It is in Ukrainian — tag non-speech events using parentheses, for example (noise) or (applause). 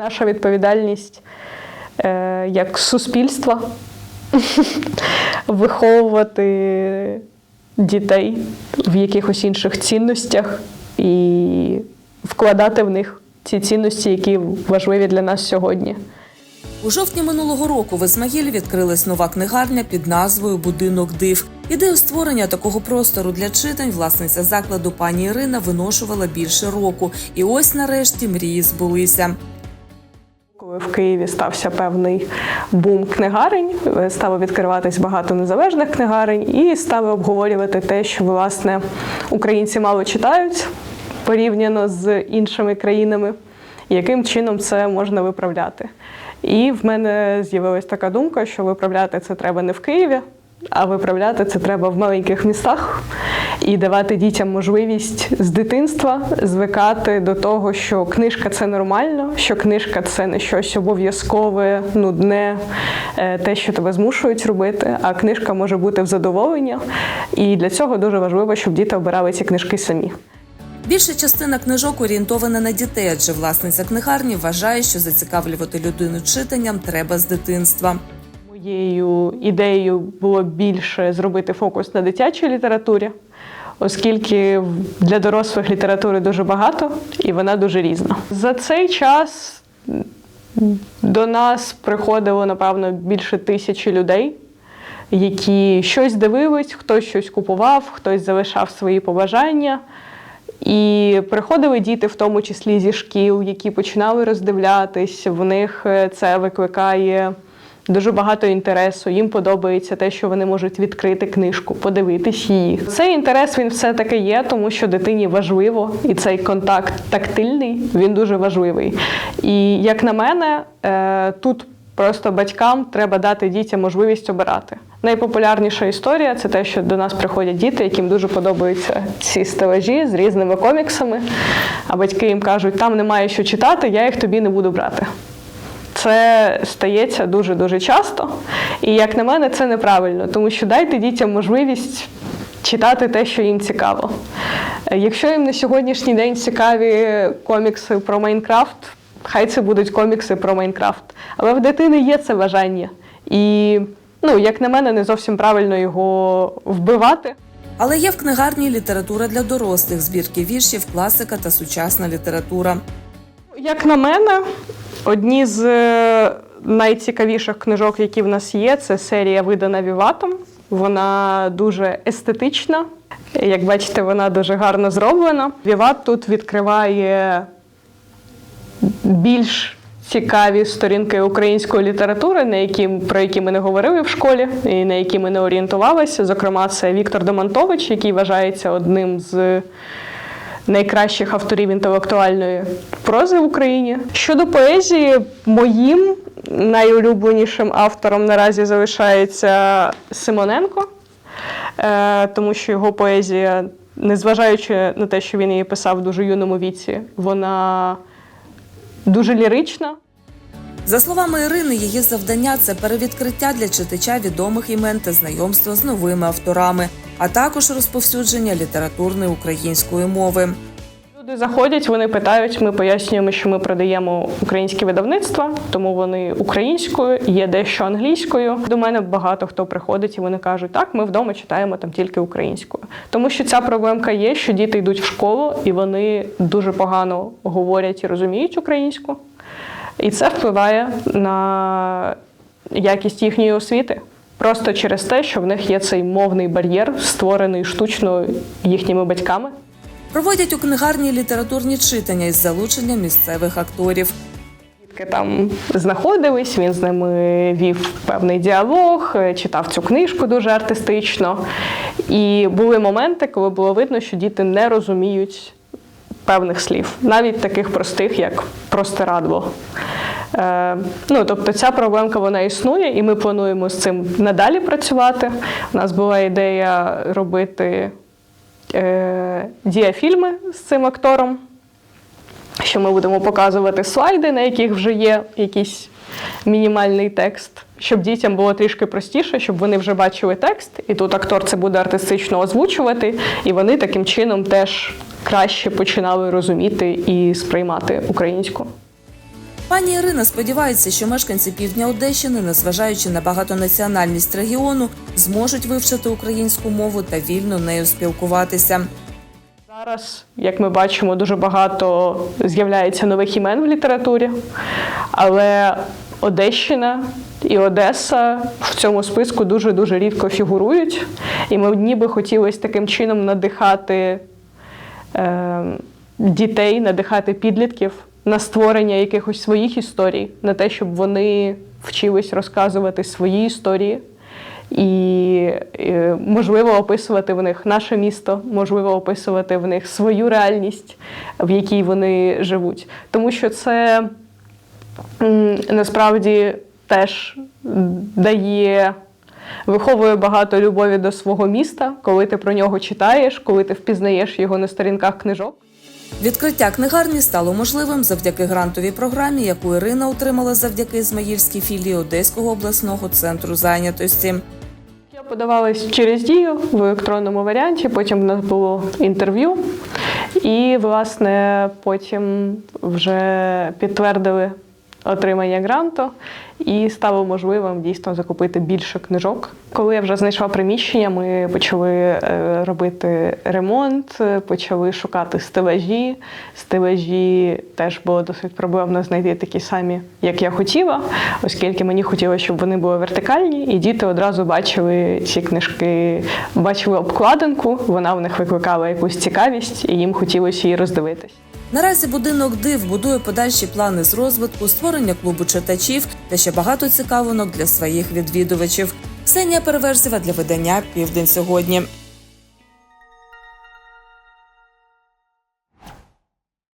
Наша відповідальність е, як суспільства (laughs) виховувати дітей в якихось інших цінностях і вкладати в них ці цінності, які важливі для нас сьогодні. У жовтні минулого року в Ізмаїлі відкрилась нова книгарня під назвою Будинок див. Ідею створення такого простору для читань власниця закладу пані Ірина виношувала більше року. І ось нарешті мрії збулися. В Києві стався певний бум книгарень, е, стало відкриватись багато незалежних книгарень, і стали обговорювати те, що власне українці мало читають порівняно з іншими країнами, яким чином це можна виправляти. І в мене з'явилась така думка, що виправляти це треба не в Києві, а виправляти це треба в маленьких містах і давати дітям можливість з дитинства звикати до того, що книжка це нормально, що книжка це не щось обов'язкове, нудне, е, те, що тебе змушують робити, а книжка може бути в задоволення. І для цього дуже важливо, щоб діти обирали ці книжки самі. Більша частина книжок орієнтована на дітей, адже власниця книгарні вважає, що зацікавлювати людину читанням треба з дитинства. Моєю ідеєю було більше зробити фокус на дитячій літературі, оскільки для дорослих літератури дуже багато і вона дуже різна. За цей час до нас приходило, напевно, більше тисячі людей, які щось дивились, хтось щось купував, хтось залишав свої побажання. І приходили діти, в тому числі зі шкіл, які починали роздивлятись. В них е, це викликає дуже багато інтересу. Їм подобається те, що вони можуть відкрити книжку, подивитись її. Цей інтерес він все таки є, тому що дитині важливо, і цей контакт тактильний він дуже важливий. І як на мене, е, тут Просто батькам треба дати дітям можливість обирати. Найпопулярніша історія це те, що до нас приходять діти, яким дуже подобаються ці стелажі з різними коміксами. А батьки їм кажуть, там немає що читати, я їх тобі не буду брати. Це стається дуже дуже часто. І як на мене, це неправильно, тому що дайте дітям можливість читати те, що їм цікаво. Якщо їм на сьогоднішній день цікаві комікси про Майнкрафт, хай це будуть комікси про Майнкрафт. Але в дитини є це бажання. І, ну, як на мене, не зовсім правильно його вбивати. Але є в книгарні література для дорослих, збірки віршів, класика та сучасна література. Як на мене, одні з е, найцікавіших книжок, які в нас є, це серія видана Віватом. Вона дуже естетична. Як бачите, вона дуже гарно зроблена. Віват тут відкриває більш цікаві сторінки української літератури, на які, про які ми не говорили в школі і на які ми не орієнтувалися. Зокрема, це Віктор Домонтович, який вважається одним з найкращих авторів інтелектуальної прози в Україні. Щодо поезії, моїм найулюбленішим автором наразі залишається Симоненко, е, тому що його поезія, незважаючи на те, що він її писав в дуже юному віці, вона дуже лірична. За словами Ірини, її завдання це перевідкриття для читача відомих імен та знайомство з новими авторами, а також розповсюдження літературної української мови. Люди заходять, вони питають, ми пояснюємо, що ми продаємо українські видавництва, тому вони українською, є дещо англійською. До мене багато хто приходить і вони кажуть, так, ми вдома читаємо там тільки українською. Тому що ця проблемка є, що діти йдуть в школу і вони дуже погано говорять і розуміють українську. І це впливає на якість їхньої освіти. Просто через те, що в них є цей мовний бар'єр, створений штучно їхніми батьками. Проводять у книгарні літературні читання із залученням місцевих акторів. Дітки там знаходились, він з ними вів певний діалог, е, читав цю книжку дуже артистично. І були моменти, коли було видно, що діти не розуміють певних слів, навіть таких простих, як простирадло. Е, ну, тобто ця проблемка вона існує, і ми плануємо з цим надалі працювати. У нас була ідея робити е, діафільми з цим актором що ми будемо показувати слайди, на яких вже є якийсь мінімальний текст, щоб дітям було трішки простіше, щоб вони вже бачили текст, і тут актор це буде артистично озвучувати, і вони таким чином теж краще починали розуміти і сприймати українську. Пані Ірина сподівається, що мешканці півдня Одещини, незважаючи на багатонаціональність регіону, зможуть вивчити українську мову та вільно нею спілкуватися. Зараз, як ми бачимо, дуже багато з'являється нових імен в літературі, але Одещина і Одеса в цьому списку дуже-дуже рідко фігурують. І ми ніби хотілося таким чином надихати е, дітей, надихати підлітків на створення якихось своїх історій, на те, щоб вони вчились розказувати свої історії. І е, можливо описувати в них наше місто, можливо описувати в них свою реальність, в якій вони живуть. Тому що це насправді теж дає, виховує багато любові до свого міста, коли ти про нього читаєш, коли ти впізнаєш його на сторінках книжок. Відкриття книгарні стало можливим завдяки грантовій програмі, яку Ірина отримала завдяки Ізмаїльській філії Одеського обласного центру зайнятості. Я подавалась через дію в електронному варіанті, потім в нас було інтерв'ю, і, власне, потім вже підтвердили отримання гранту і стало можливим дійсно закупити більше книжок. Коли я вже знайшла приміщення, ми почали е, робити ремонт, почали шукати стелажі. Стелажі теж було досить проблемно знайти такі самі, як я хотіла, оскільки мені хотілося, щоб вони були вертикальні, і діти одразу бачили ці книжки, бачили обкладинку, вона в них викликала якусь цікавість, і їм хотілося її роздивитись. Наразі будинок див будує подальші плани з розвитку, створення клубу читачів та ще багато цікавинок для своїх відвідувачів. Ксенія Переверзєва для видання Південь сьогодні.